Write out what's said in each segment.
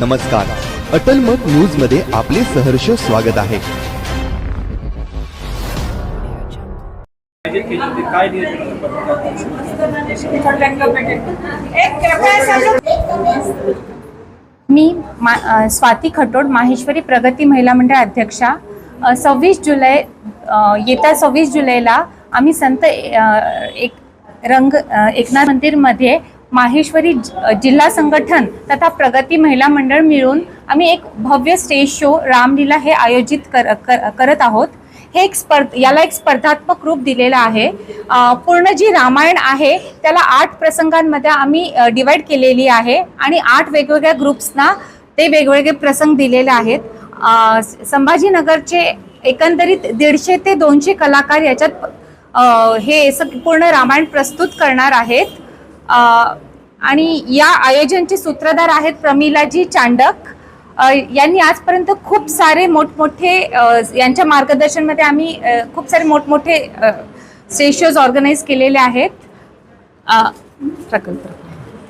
नमस्कार. अटल मत न्यूजमध्ये आपले सहर्ष स्वागत आहे. मी मा स्वाती खटोड माहेश्वरी प्रगती महिला मंडळ अध्यक्षा. सव्वीस जुलै येत्या सव्वीस जुलैला आम्ही संत एक रंग एकनाथ मंदिरमध्ये माहेश्वरी जिल्हा संघटन तथा प्रगती महिला मंडळ मिळून आम्ही एक भव्य स्टेज शो रामलीला हे आयोजित कर, कर करत आहोत. हे एक स्पर्ध याला एक स्पर्धात्मक रूप दिलेलं आहे. पूर्ण जी रामायण आहे त्याला आठ प्रसंगांमध्ये आम्ही डिवाईड केलेली आहे आणि आठ वेगवेगळ्या ग्रुप्सना ते वेगवेगळे प्रसंग दिलेले आहेत. संभाजीनगरचे एकंदरीत दीडशे ते दोनशे कलाकार याच्यात हे सग पूर्ण रामायण प्रस्तुत करणार आहेत. आणि या आयोजनचे सूत्रधार आहेत प्रमिलाजी चांडक. यांनी आजपर्यंत खूप सारे मोठमोठे यांच्या मार्गदर्शनमध्ये आम्ही खूप सारे मोठमोठे स्टेज शोज ऑर्गनाईज केलेले आहेत. प्रकल्प.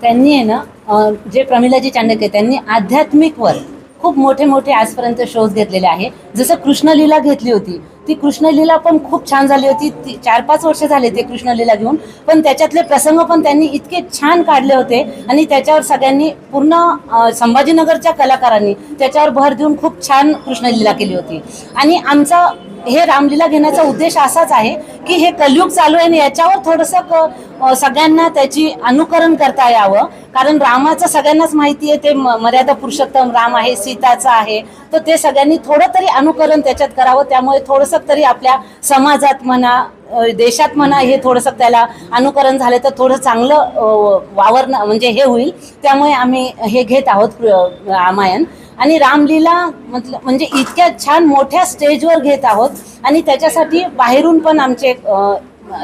त्यांनी आहे ना जे प्रमिलाजी चांडक आहे त्यांनी आध्यात्मिकवर खूप मोठे मोठे आजपर्यंत शोज घेतलेले आहे. जसं कृष्णलीला घेतली होती ती कृष्णलीला पण खूप छान झाली होती. ती चार पाच वर्ष झाले ते कृष्णलीला घेऊन. पण त्याच्यातले प्रसंग पण त्यांनी इतके छान काढले होते आणि त्याच्यावर सगळ्यांनी पूर्ण संभाजीनगरच्या कलाकारांनी त्याच्यावर भर देऊन खूप छान कृष्णलीला केली होती. आणि आमचा हे रामलीला घेण्याचा उद्देश असाच आहे की हे कलयुग चालू आहे आणि याच्यावर थोडंसं सगळ्यांना त्याची अनुकरण करता यावं. कारण रामाचं सगळ्यांनाच माहिती आहे ते मर्यादा पुरुषोत्तम राम आहे सीताचा आहे. तर ते सगळ्यांनी थोडं तरी अनुकरण त्याच्यात करावं. त्यामुळे थोडंसं तरी आपल्या समाजात म्हणा देशात म्हणा हे थोडंसं त्याला अनुकरण झालं तर थोडं चांगलं वावरणं म्हणजे हे होईल. त्यामुळे आम्ही हे घेत आहोत रामायण. आणि रामलीला म्हटलं म्हणजे इतक्या छान मोठ्या स्टेजवर घेत आहोत. आणि त्याच्यासाठी बाहेरून पण आमचे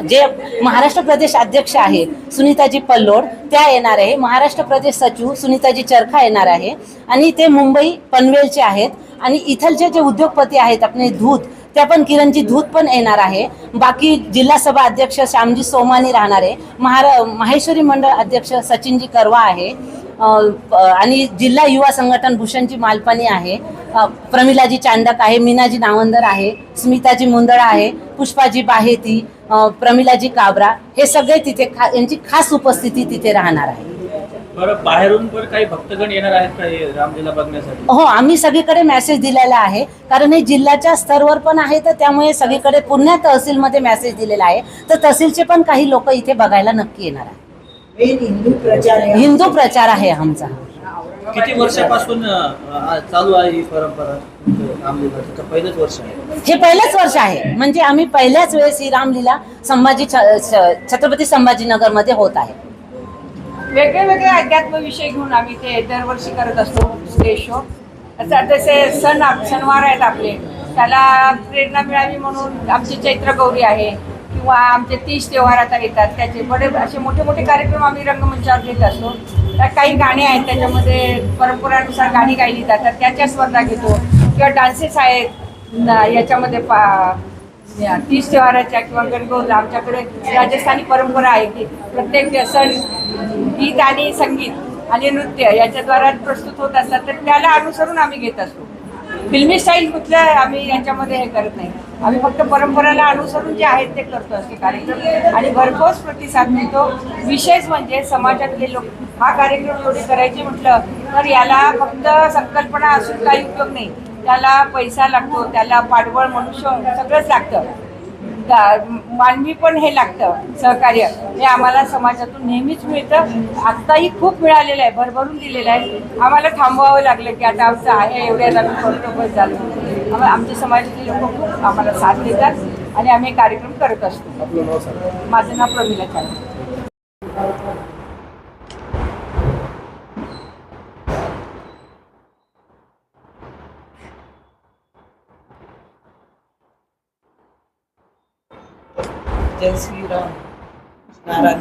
जे महाराष्ट्र प्रदेश अध्यक्ष आहे सुनीताजी पल्लोड त्या येणार आहे. महाराष्ट्र प्रदेश सचिव सुनीताजी चरखा येणार आहे. आणि ते मुंबई पनवेलचे आहेत. आणि इथलचे जे उद्योगपती आहेत आपले धूत त्या पण किरणजी धूत पण येणार आहे. बाकी जिल्हा सभा अध्यक्ष श्यामजी सोमानी राहणार आहे. महारा माहेश्वरी मंडळ अध्यक्ष सचिनजी करवा आहे. आणि जिल्हा युवा संघटन भूषणजी मालपानी आहे. प्रमिलाजी चांडक आहे मीनाजी नावंदर आहे स्मिताजी मुंदळा आहे पुष्पाजी बाहेती प्रमिलाजी काबरा हे सगळे तिथे खा यांची खास उपस्थिती तिथे राहणार आहे. बाहेरून पण काही भक्तगण येणार आहेत का हे रामलीला बघण्यासाठी? हो आम्ही सगळीकडे मेसेज दिलेला आहे. कारण हे जिल्ह्याच्या स्तरवर पण आहे तर त्यामुळे सगळीकडे पुण्या तहसीलमध्ये मेसेज दिलेला आहे. तर तहसीलचे पण काही लोक इथे बघायला नक्की येणार आहे हिंदू प्रचार आहे. आमचा. किती वर्षापासून चालू आहे ही परंपरा रामलीला? पहिलंच वर्ष आहे. हे पहिलंच वर्ष आहे. म्हणजे आम्ही पहिल्याच वेळेस ही रामलीला संभाजी छत्रपती संभाजीनगरमध्ये होत आहे. वेगळे वेगळे अध्यात्म विषय घेऊन आम्ही ते दरवर्षी करत असतो स्टेज शो तसे सण आप- सणवार आहेत आपले. त्याला प्रेरणा मिळावी म्हणून आमची चैत्र गौरी आहे. किंवा आमचे तीज त्योहार आता येतात त्याचे बडे असे मोठे मोठे कार्यक्रम आम्ही रंगमंचावर घेत असतो. त्यात काही गाणे आहेत त्याच्यामध्ये परंपरानुसार गाणी गायली जातात त्याच्या स्पर्धा घेतो. किंवा डान्सेस आहेत याच्यामध्ये पा तीज त्योहाराच्या किंवा गणगौर आमच्याकडे राजस्थानी परंपरा आहे की प्रत्येक सण गीत आणि संगीत आणि नृत्य याच्याद्वारा प्रस्तुत होत असतात तर त्याला अनुसरून आम्ही घेत असतो. फिल्मी स्टाईल कुठल्या आम्ही याच्यामध्ये हे करत नाही. आम्ही फक्त परंपराला अनुसरून जे आहेत ते करतो असे कार्यक्रम. आणि भरघोस प्रतिसाद मिळतो. विशेष म्हणजे समाजातले लोक हा कार्यक्रम एवढी करायचे म्हटलं तर याला फक्त संकल्पना असून काही उपयोग नाही. त्याला पैसा लागतो त्याला पाठबळ मनुष्य सगळंच लागतं. मानवी पण हे लागतं सहकार्य. हे आम्हाला समाजातून नेहमीच मिळतं. आत्ताही खूप मिळालेलं आहे भरभरून दिलेलं आहे. आम्हाला थांबवावं लागलं की आता आमचं आहे एवढ्यात आम्ही करतो बस झालं आमच्या समाजातले लोक खूप आम्हाला साथ देतात आणि आम्ही कार्यक्रम करत असतो. माझं नाव प्रमिला चांदे जय श्रीराम नारायण